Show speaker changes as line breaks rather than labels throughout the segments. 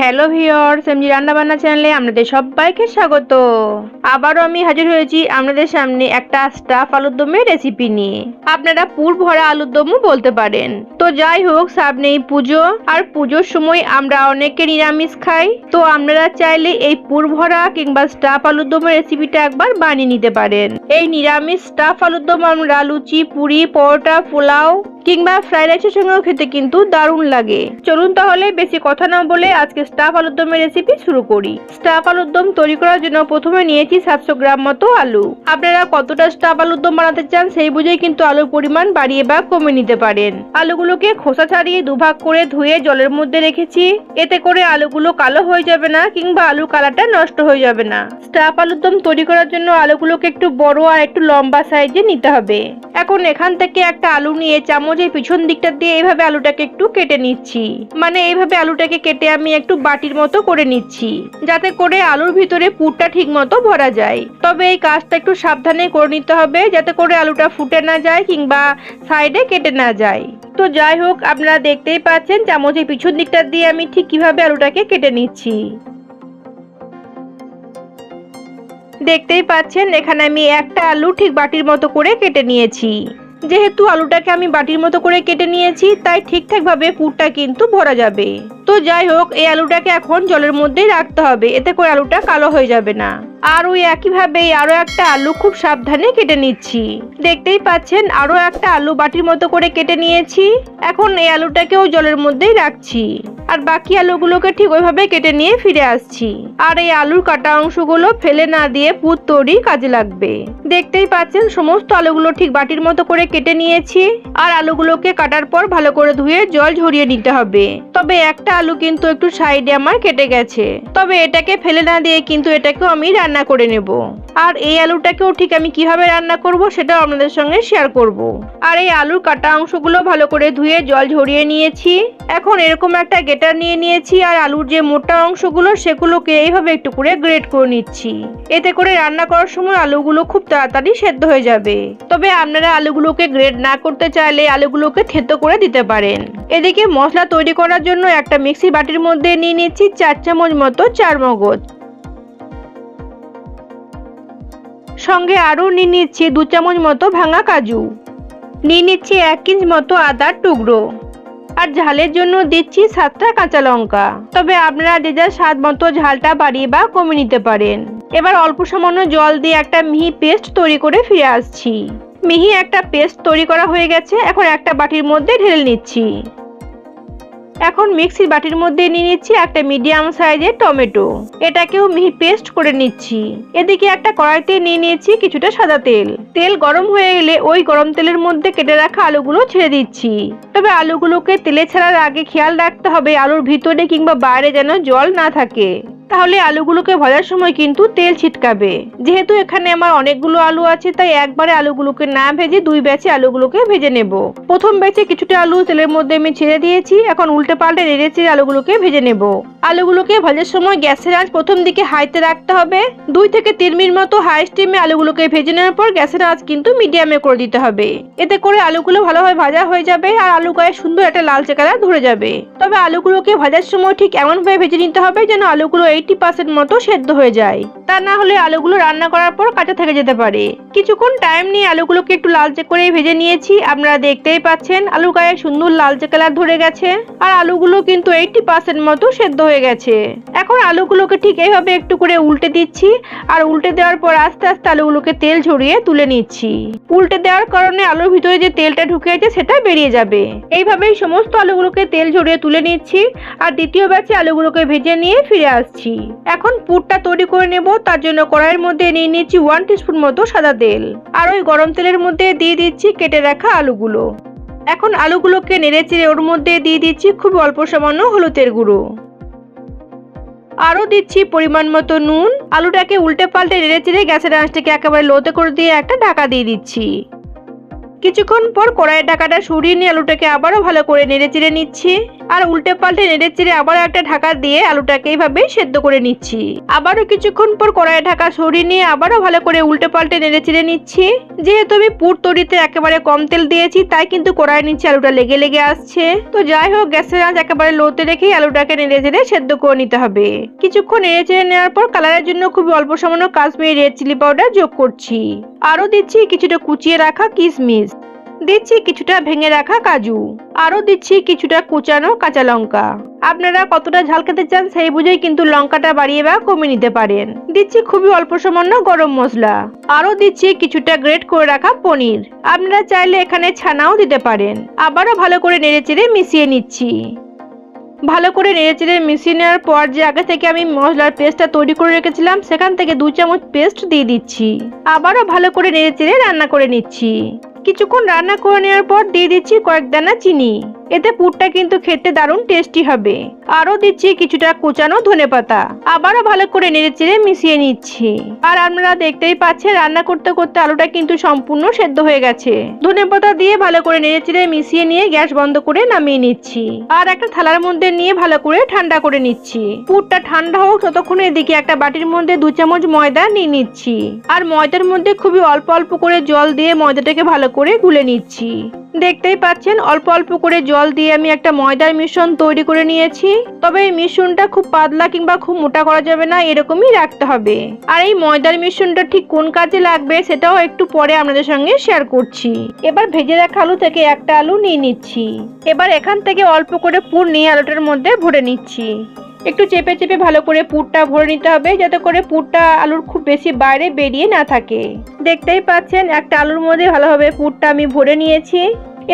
Hello viewers MG রান্নাবান্না চ্যানেলে আপনাদের সবাইকে স্বাগত। আবারও আমি হাজির হয়েছি আপনাদের সামনে একটা স্টাফ আলুর দমের রেসিপি নিয়ে। আপনারা পুর ভরা আলুর দমও বলতে পারেন। তো যাই হোক সামনেই পুজো, আর পুজোর সময় আমরা অনেকে নিরামিষ খাই। তো আপনারা চাইলে এই পুর ভরা কিংবা স্টাফ আলুর দমের রেসিপিটা একবার বানিয়ে নিতে পারেন। এই নিরামিষ স্টাফ আলুর দম আমরা লুচি, পুরি, পরোটা, পোলাও কিংবা ফ্রাইড রাইসের সঙ্গেও খেতে কিন্তু দারুণ লাগে। চলুন তাহলে বেশি কথা না বলে আজকে স্টাফ আলুর দমের রেসিপি শুরু করি। স্টাফ আলুর দম তৈরি করার জন্য প্রথমে নিয়েছি সাতশো গ্রাম মতো আলু। আপনারা কতটা স্টাফ আলুর দম বানাতে চান সেই বুঝেই কিন্তু আলুর পরিমাণ বাড়িয়ে বা কমে নিতে পারেন। আলুগুলোকে খোসা ছাড়িয়ে দুভাগ করে ধুয়ে জলের মধ্যে রেখেছি। এতে করে আলুগুলো কালো হয়ে যাবে না কিংবা আলুর কালারটা নষ্ট হয়ে যাবে না। স্টাফ আলুর দম তৈরি করার জন্য আলুগুলোকে একটু বড় আর একটু লম্বা সাইজে নিতে হবে। এখন এখান থেকে একটা আলু নিয়ে চামচের পিছন দিকটা দিয়ে এইভাবে আলুটাকে একটু কেটে নিচ্ছি। মানে এইভাবে আলুটাকে কেটে আমি একটু বাটির মতো করে নিচ্ছি, যাতে করে আলুর ভিতরে পুরটা ঠিক মতো ভরা যায়। তবে এই কাজটা একটু সাবধানে করে নিতে হবে, যাতে করে আলুটা ফুটে না যায় কিংবা সাইডে কেটে না যায়। তো যাই হোক, আপনারা দেখতেই পাচ্ছেন চামচের পিছন দিকটা দিয়ে আমি ঠিক কীভাবে আলুটাকে কেটে নিচ্ছি। দেখতেই পাচ্ছেন, এখানে আমি একটা আলু ঠিক বাটির মতো করে কেটে নিয়েছি। যেহেতু আলুটাকে আমি বাটির মতো করে কেটে নিয়েছি, তাই ঠিকঠাকভাবে পুরটা কিন্তু ভরা যাবে। তো যাই হোক, এই আলুটাকে এখন জলের মধ্যেই রাখতে হবে, এতে করে আলুটা কালো হয়ে যাবে না। আর ওই একইভাবে আরও একটা আলু খুব সাবধানে কেটে নিচ্ছি। দেখতেই পাচ্ছেন, আরও একটা আলু বাটির মতো করে কেটে নিয়েছি। এখন এই আলুটাকেও জলের মধ্যেই রাখছি। আর বাকি আলুগুলোকে ঠিক ওইভাবে কেটে নিয়ে ফিরে আসছি। আর এই আলুর কাটা অংশগুলো ফেলে না দিয়ে পুর তৈরি কাজে লাগবে। দেখতেই পাচ্ছেন, সমস্ত আলুগুলো ঠিক বাটির মতো করে কেটে নিয়েছি। আর আলুগুলোকে কাটার পর ভালো করে ধুয়ে জল ঝরিয়ে নিতে হবে। তবে একটা আলু কিন্তু একটু সাইডে আমার কেটে গেছে। তবে এটাকে ফেলে না দিয়ে কিন্তু এটাকেও আমি রান্না করে নেব। আর এই আলুটাকেও ঠিক আমি কীভাবে রান্না করব সেটাও আপনাদের সঙ্গে শেয়ার করব। আর এই আলুর কাটা অংশগুলো ভালো করে ধুয়ে জল ঝরিয়ে নিয়েছি। এখন এরকম একটা গেটার নিয়ে নিয়েছি আর আলুর যে মোটা অংশগুলো সেগুলোকে এইভাবে একটু করে গ্রেট করে নিচ্ছি। এতে করে রান্না করার সময় আলুগুলো খুব তাড়াতাড়ি সেদ্ধ হয়ে যাবে। তবে আপনারা আলুগুলোকে গ্রেড না করতে চাইলে আলুগুলোকে থেতো করে দিতে পারেন। এদিকে মশলা তৈরি করার জন্য একটা মিক্সি বাটির মধ্যে নিয়ে নিচ্ছি চার চামচ মতো চার মগজ সঙ্গে আরও নিয়ে নিচ্ছি দু চামচ মতো ভাঙা কাজু। নিয়ে নিচ্ছি এক ইঞ্চ মতো আদার টুকরো। আর ঝালের জন্য দিচ্ছি সাতটা কাঁচা লঙ্কা। তবে আপনারা যে যার স্বাদ মতো ঝালটা বাড়িয়ে বা কমে নিতে পারেন। এবার অল্প সামান্য জল দিয়ে একটা মিহি পেস্ট তৈরি করে ফিরে আসছি। মিহি একটা পেস্ট তৈরি করা হয়ে গেছে, এখন একটা বাটির মধ্যে ঢেলে নিচ্ছি। এখন মিক্সির বাটির মধ্যে নিয়ে নিচ্ছি একটা মিডিয়াম সাইজের টমেটো। এটাকেও মিহি পেস্ট করে নিচ্ছি। এদিকে একটা কড়াইতে নিয়ে নিয়েছি কিছুটা সাদা তেল। তেল গরম হয়ে গেলে ওই গরম তেলের মধ্যে কেটে রাখা আলুগুলো ছেড়ে দিচ্ছি। তবে আলুগুলোকে তেলে ছাড়ার আগে খেয়াল রাখতে হবে আলুর ভিতরে কিংবা বাইরে যেন জল না থাকে। তাহলে আলুগুলোকে ভাজার সময় কিন্তু তেল ছিটকাবে। যেহেতু এখানে আমার অনেকগুলো আলু আছে, তাই একবারে আলুগুলোকে না ভেজে দুই ব্যাচে আলুগুলোকে ভেজে নেব। প্রথম ব্যাচে কিছুটা আলু তেলের মধ্যে আমি ছেড়ে দিয়েছি, এখন উল্টে পাল্টে নেড়ে চেড়ে আলুগুলোকে ভেজে নেব। আলুগুলোকে ভাজার সময় গ্যাসের আঁচ প্রথম দিকে হাইতে রাখতে হবে। দুই থেকে তিন মিনিট মতো হাই স্টিমে আলুগুলোকে ভেজে নেওয়ার পর গ্যাসের আঁচ কিন্তু মিডিয়ামে করে দিতে হবে। এতে করে আলুগুলো ভালোভাবে ভাজা হয়ে যাবে আর আলু গায়ে সুন্দর একটা লালচে কালার ধরে যাবে। তবে আলুগুলোকে ভাজার সময় ঠিক এমনভাবে ভেজে নিতে হবে যেন আলুগুলো এইটি পার্সেন্ট মতো সেদ্ধ হয়ে যায়। তা না হলে আলুগুলো রান্না করার পর কাঁচা থেকে যেতে পারে। কিছুক্ষণ টাইম নিয়ে আলুগুলোকে একটু লালচে করে ভেজে নিয়েছি। আপনারা দেখতেই পাচ্ছেন আলু গায়ে সুন্দর লালচে কালার ধরে গেছে। আর আলুগুলো কিন্তু এইটি পার্সেন্ট মতো সেদ্ধ হয়ে গেছে। এখন আলুগুলোকে ঠিক এইভাবে একটু করে উল্টে দিচ্ছি। আর উল্টে দেওয়ার পর আস্তে আস্তে আলুগুলোকে তেল ঝরিয়ে তুলে নিচ্ছি। উল্টে দেওয়ার কারণে আলুর ভিতরে যে তেলটা ঢুকে আছে, সেটা বেরিয়ে যাবে। এইভাবেই সমস্ত আলুগুলোকে তেল ঝরিয়ে তুলে নিচ্ছি। আর দ্বিতীয় ব্যাচে আলুগুলোকে ভেজে নিয়ে ফিরে আসছি। এখন পুরটা তৈরি করে নেব, তার জন্য কড়াইয়ের মধ্যে নিয়ে নিচ্ছি ওয়ান টিস্পুন মতো সাদা তেল। আর ওই গরম তেলের মধ্যে দিয়ে দিচ্ছি কেটে রাখা আলুগুলো। এখন আলুগুলোকে নেড়ে চেড়ে ওর মধ্যে দিয়ে দিচ্ছি খুব অল্প সামান্য হলুদের গুঁড়ো। আরও দিচ্ছি পরিমাণ মতো নুন। আলুটাকে উল্টে পাল্টে নেড়ে চেড়ে গ্যাসের আঁচটাকে একেবারে লোতে করে দিয়ে একটা ঢাকা দিয়ে দিচ্ছি। কিছুক্ষণ পর কড়াইয়ের ঢাকাটা সরিয়ে নিয়ে আলুটাকে আবারও ভালো করে নেড়ে চেড়ে নিচ্ছি। আর উল্টে পাল্টে নেড়ে চিড়ে আবারও একটা ঢাকা দিয়ে আলুটাকে এইভাবে সেদ্ধ করে নিচ্ছি। আবারও কিছুক্ষণ পর কড়াইয়ের ঢাকা সরিয়ে নিয়ে আবারও ভালো করে উল্টে পাল্টে নেড়ে চেড়ে নিচ্ছি। যেহেতু আমি পুর তৈরিতে একেবারে কম তেল দিয়েছি, তাই কিন্তু কড়াইয়ের নিচে আলুটা লেগে লেগে আসছে। তো যাই হোক, গ্যাসের আঁচ একেবারে লোতে রেখেই আলুটাকে নেড়ে চেড়ে সেদ্ধ করে নিতে হবে। কিছুক্ষণ নেড়ে চেড়ে নেওয়ার পর কালারের জন্য খুবই অল্প সামান্য কাশ্মীরি রেড চিলি পাউডার যোগ করছি। আরও দিচ্ছি কিছুটা কুচিয়ে রাখা কিশমিশ। দিচ্ছি কিছুটা ভেঙে রাখা কাজু, আরও দিচ্ছি কিছুটা কুচানো কাঁচা লঙ্কা। আপনারা কতটা ঝাল খেতে চান সেই বুঝেই কিন্তু লঙ্কাটা বাড়িয়ে বা কমিয়ে নিতে পারেন। দিচ্ছি খুবই অল্প সামান্য গরম মশলা, আরও দিচ্ছি কিছুটা গ্রেট করে রাখা পনির। আপনারা চাইলে এখানে ছানাও দিতে পারেন। আবারও ভালো করে নেড়েচেড়ে মিশিয়ে নিচ্ছি। ভালো করে নেড়েচেড়ে মিশিয়ে নেওয়ার পর যে আগে থেকে আমি মশলার পেস্টটা তৈরি করে রেখেছিলাম, সেখান থেকে দু চামচ পেস্ট দিয়ে দিচ্ছি। আবারও ভালো করে নেড়েচেড়ে রান্না করে নিচ্ছি। কিছুক্ষণ রান্না করে নেওয়ার পর দিয়ে দিচ্ছি কয়েক দানা চিনি। এতে পুরটা কিন্তু খেতে দারুণ টেস্টি হবে। আরও দিচ্ছি কিছুটা কুচানো ধনেপাতা আবারও ভালো করে নেড়ে চেড়ে মিশিয়ে নিচ্ছি। আর আপনারা দেখতেই পাচ্ছেন, রান্না করতে করতে আলুটা কিন্তু সম্পূর্ণ সেদ্ধ হয়ে গেছে। ধনেপাতা দিয়ে ভালো করে নেড়ে চেড়ে মিশিয়ে নিয়ে গ্যাস বন্ধ করে নামিয়ে নিচ্ছি। আর একটা থালার মধ্যে নিয়ে ভালো করে ঠান্ডা করে নিচ্ছি। পুরটা ঠান্ডা হোক, ততক্ষণ এদিকে একটা বাটির মধ্যে দু চামচ ময়দা নিয়ে নিচ্ছি। আর ময়দার মধ্যে খুবই অল্প অল্প করে জল দিয়ে ময়দাটাকে ভালো করে গুলে নিচ্ছি। দেখতেই পাচ্ছেন, অল্প অল্প করে জল দিয়ে আমি একটা ময়দার মিশ্রণ তৈরি করে নিয়েছি। তবে এই মিশ্রণটা খুব পাতলা কিংবা খুব মোটা করা যাবে না, এরকমই রাখতে হবে। আর এই ময়দার মিশ্রণটা ঠিক কোন কাজে লাগবে সেটাও একটু পরে আপনাদের সঙ্গে শেয়ার করছি। এবার ভেজে রাখা আলু থেকে একটা আলু নিয়ে নিচ্ছি। এবার এখান থেকে অল্প করে পুর নিয়ে আলুটার মধ্যে ভরে নিচ্ছি। একটু চেপে চেপে ভালো করে পুরটা ভরে নিতে হবে, যাতে করে পুরটা আলুর খুব বেশি বাইরে বেরিয়ে না থাকে। দেখতেই পাচ্ছেন, একটা আলুর মধ্যে ভালোভাবে পুরটা আমি ভরে নিয়েছি।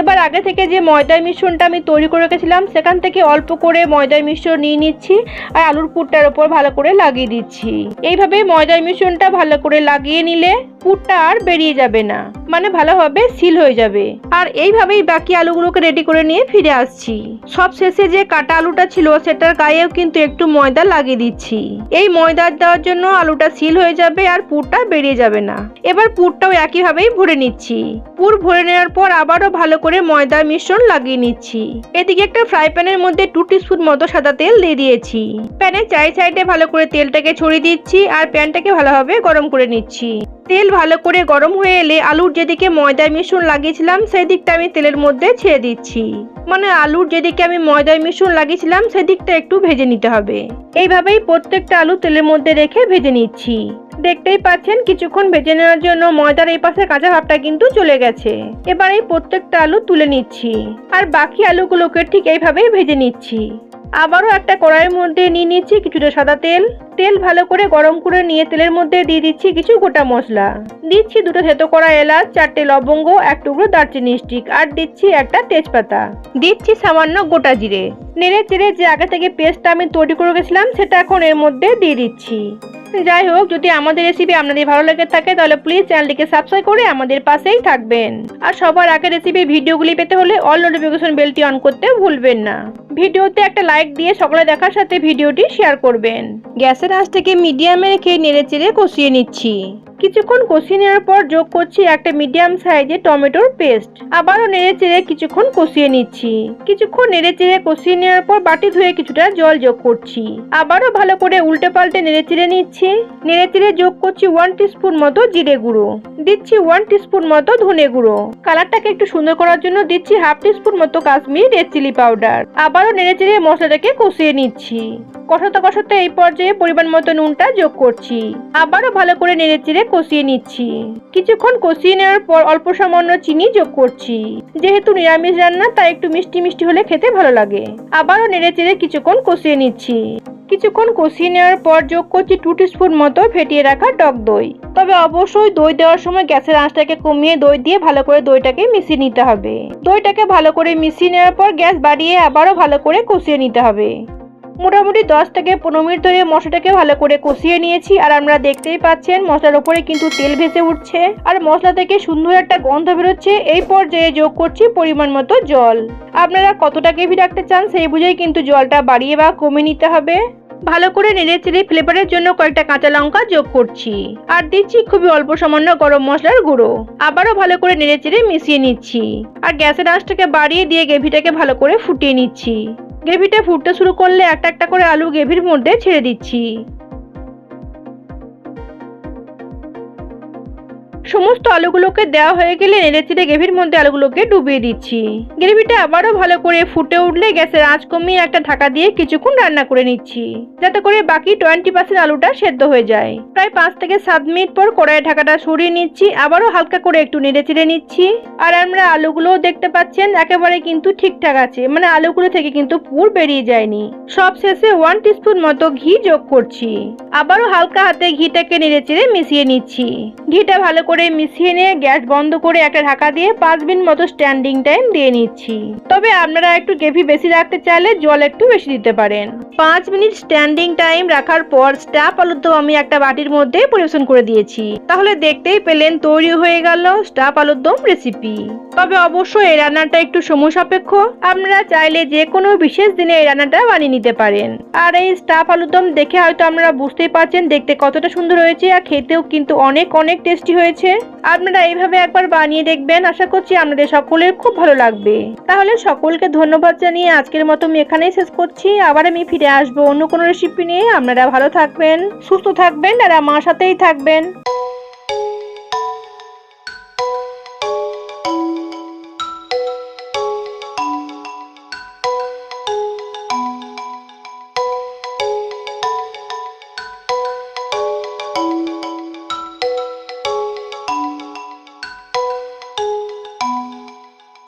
এবার আগে থেকে যে ময়দার মিশ্রণটা আমি তৈরি করে রেখেছিলাম, সেখান থেকে অল্প করে ময়দার মিশ্রণ নিয়ে নিচ্ছি আর আলুর পুরটার ওপর ভালো করে লাগিয়ে দিচ্ছি। এইভাবে ময়দার মিশ্রণটা ভালো করে লাগিয়ে নিলে পুরটা আর বেরিয়ে যাবে না। মানে ভালোভাবে সিল হয়ে যাবে। আর এইভাবেই বাকি আলুগুলোকে রেডি করে নিয়ে ফিরে আসছি। সব শেষে যে কাটা আলুটা ছিল, সেটার গায়েও কিন্তু একটু ময়দা লাগিয়ে দিচ্ছি। এই ময়দা দেওয়ার জন্য আলুটা সিল হয়ে যাবে আর পুরটা বেরিয়ে যাবে না। এবার পুরটাও একইভাবেই ভরে নিচ্ছি। পুর ভরে নেওয়ার পর আবারও ভালো করে ময়দার মিশ্রণ লাগিয়ে নিচ্ছি। এদিকে একটা ফ্রাই প্যানের মধ্যে টু টিস্পুন মতো সাদা তেল দিয়ে দিয়েছি। প্যানের চারি সাইডে ভালো করে তেলটাকে ছড়িয়ে দিচ্ছি আর প্যানটাকে ভালোভাবে গরম করে নিচ্ছি। তেল ভালো করে গরম হয়ে এলে আলুর যেদিকে ময়দার মিশ্রণ লাগিয়েছিলাম সেই দিকটা আমি তেলের মধ্যে ছেড়ে দিচ্ছি। মানে আলুর যেদিকে আমি ময়দার মিশ্রণ লাগিয়েছিলাম, সেদিকটা একটু ভেজে নিতে হবে। এইভাবেই প্রত্যেকটা আলু তেলের মধ্যে রেখে ভেজে নিচ্ছি। দেখতেই পাচ্ছেন, কিছুক্ষণ ভেজে নেওয়ার জন্য ময়দার এই পাশে কাঁচা ভাবটা কিন্তু চলে গেছে। এবার এই প্রত্যেকটা আলু তুলে নিচ্ছি। আর বাকি আলুগুলোকে ঠিক এইভাবেই ভেজে নিচ্ছি। আবারও একটা কড়াইয়ের মধ্যে নিয়ে নিচ্ছি কিছুটা সাদা তেল। তেল ভালো করে গরম করে নিয়ে তেলের মধ্যে দিয়ে দিচ্ছি কিছু গোটা মশলা। দিচ্ছি দুটো থেতো করা এলাচ, চারটে লবঙ্গ, এক টুকরো দারচিনি স্টিক আর দিচ্ছি একটা তেজপাতা। দিচ্ছি সামান্য গোটা জিরে। নেড়ে চেড়ে যে আগে থেকে পেস্টটা আমি তৈরি করে গেছিলাম সেটা এখন এর মধ্যে দিয়ে দিচ্ছি। যাই হোক, যদি আমাদের রেসিপি আপনাদের ভালো লেগে থাকে, তাহলে প্লিজ চ্যানেলটিকে সাবস্ক্রাইব করে আমাদের পাশেই থাকবেন। আর সবার আগে রেসিপির ভিডিওগুলি পেতে হলে অল নোটিফিকেশন বেলটি অন করতে ভুলবেন না। ভিডিওতে একটা লাইক দিয়ে সকলে দেখার সাথে ভিডিওটি শেয়ার করবেন। গ্যাসের আঁচটাকে মিডিয়ামে রেখে নেড়ে চেড়ে কষিয়ে নিচ্ছি। কিছুক্ষণ কষিয়ে নেওয়ার পর যোগ করছি একটা মিডিয়াম সাইজের টমেটোর পেস্ট। আবারও নেড়ে চেড়ে কিছুক্ষণ কষিয়ে নিচ্ছি। কিছুক্ষণ নেড়ে চেড়ে কষিয়ে নেওয়ার পর বাটি ধুয়ে কিছুটা জল যোগ করছি। আবারও ভালো করে উল্টে পাল্টে নেড়ে চেড়ে নিচ্ছি। নেড়ে চেড়ে যোগ করছি ওয়ান টিস্পুন মতো জিরে গুঁড়ো। দিচ্ছি ওয়ান টিস্পুন মতো ধনে গুঁড়ো। কালারটাকে একটু সুন্দর করার জন্য দিচ্ছি হাফ টিস্পুন মতো কাশ্মীর রেড চিলি পাউডার আবারও নেড়ে চেড়ে মশলাটাকে কষিয়ে নিচ্ছি। কষাতে কষাতে এই পর্যায়ে পরিমাণ মতো নুনটা যোগ করছি। আবারও ভালো করে নেড়ে চেড়ে কষিয়ে নিচ্ছি। কিছুক্ষণ কষিয়ে নেওয়ার পর অল্প সামান্য চিনি যোগ করছি। যেহেতু নিরামিষ রান্না, তাই একটু মিষ্টি মিষ্টি হলে খেতে ভালো লাগে। আবারও নেড়ে চেড়ে কিছুক্ষণ কষিয়ে নিচ্ছি। কিছুক্ষণ কষিয়ে নেওয়ার পর যোগ করছি টু স্পুন মতো ফেটিয়ে রাখা টক দই। তবে অবশ্যই দই দেওয়ার সময় গ্যাসের আঁচটাকে কমিয়ে দই দিয়ে ভালো করে দইটাকে মিশিয়ে নিতে হবে। দইটাকে ভালো করে মিশিয়ে নেওয়ার পর গ্যাস বাড়িয়ে আবারও ভালো করে কষিয়ে নিতে হবে। মোটামুটি দশ থেকে পনেরো মিনিট ধরে মশলাটাকে ভালো করে কষিয়ে নিয়েছি আর আমরা দেখতেই পাচ্ছেন মশলার ওপরে কিন্তু তেল ভেসে উঠছে আর মশলা থেকে সুন্দর একটা গন্ধ বেরোচ্ছে। এই পর্যায়ে যোগ করছি পরিমাণ মতো জল। আপনারা কতটা গ্রেভি রাখতে চান সেই বুঝেই কিন্তু জলটা বাড়িয়ে বা কমিয়ে নিতে হবে। ভালো করে নেড়ে চেড়ে ফ্লেভারের জন্য কয়েকটা কাঁচা লঙ্কা যোগ করছি। আর দিচ্ছি খুবই অল্প সামান্য গরম মশলার গুঁড়ো। আবারও ভালো করে নেড়ে চেড়ে মিশিয়ে নিচ্ছি। আর গ্যাসের আঁচটাকে বাড়িয়ে দিয়ে গ্রেভিটাকে ভালো করে ফুটিয়ে নিচ্ছি। গ্রেভিটা ফুটতে শুরু করলে একটা একটা করে আলু গ্রেভির মধ্যে ছেড়ে দিচ্ছি। সমস্ত আলুগুলোকে দেওয়া হয়ে গেলে নেড়েচেড়ে গ্রেভির মধ্যে আলুগুলোকে ডুবিয়ে দিচ্ছি। গ্রেভিটা আবারও ভালো করে ফুটে উঠলে গ্যাসের আঁচ কমিয়ে একটা ঢাকা দিয়ে কিছুক্ষণ রান্না করে নিচ্ছি। যাতে করে বাকি টোয়েন্টি পার্সেন্ট আলুটা সেদ্ধ হয়ে যায়। প্রায় পাঁচ থেকে সাত মিনিট পর কড়াইয়ের ঢাকাটা সরিয়ে নিচ্ছি, আবারও হালকা করে একটু নেড়েচেড়ে নিচ্ছি। আর আমরা আলুগুলোও দেখতে পাচ্ছেন, একেবারে কিন্তু ঠিকঠাক আছে। মানে আলুগুলো থেকে কিন্তু পুর বেরিয়ে যায়নি। সব শেষে ওয়ান টিস্পুন মতো ঘি যোগ করছি। আবারও হালকা হাতে ঘিটাকে নেড়েচেড়ে মিশিয়ে নিচ্ছি। ঘিটা ভালো করে মিশিয়ে নিয়ে গ্যাস বন্ধ করে একটা ঢাকা দিয়ে পাঁচ মিনিট মতো স্ট্যান্ডিং টাইম দিয়ে নিচ্ছি। তবে আপনারা একটু গ্রেভি বেশি রাখতে চাইলে জল একটু বেশি দিতে পারেন। পাঁচ মিনিট স্ট্যান্ডিং টাইম রাখার পর স্টাফ আলুর দম আমি একটা বাটির মধ্যে পরিবেশন করে দিয়েছি। তাহলে দেখতেই পেলেন তৈরি হয়ে গেল স্টাফ আলুর দম রেসিপি তবে অবশ্যই এই রান্নাটা একটু সময় সাপেক্ষ। আপনারা চাইলে যে কোনো বিশেষ দিনে এই রান্নাটা বানিয়ে নিতে পারেন। আর এই স্টাফ আলুর দম দেখে হয়তো আপনারা বুঝতেই পারছেন দেখতে কতটা সুন্দর হয়েছে আর খেতেও কিন্তু অনেক অনেক টেস্টি হয়েছে। আপনারা এইভাবে একবার বানিয়ে দেখবেন। আশা করছি আপনাদের সকলের খুব ভালো লাগবে। তাহলে সকলকে ধন্যবাদ জানিয়ে আজকের মতো আমি এখানেই শেষ করছি। আবার আমি ফিরে আসব অন্য কোনো রেসিপি নিয়ে। আপনারা ভালো থাকবেন, সুস্থ থাকবেন, আর আমার সাথেই থাকবেন।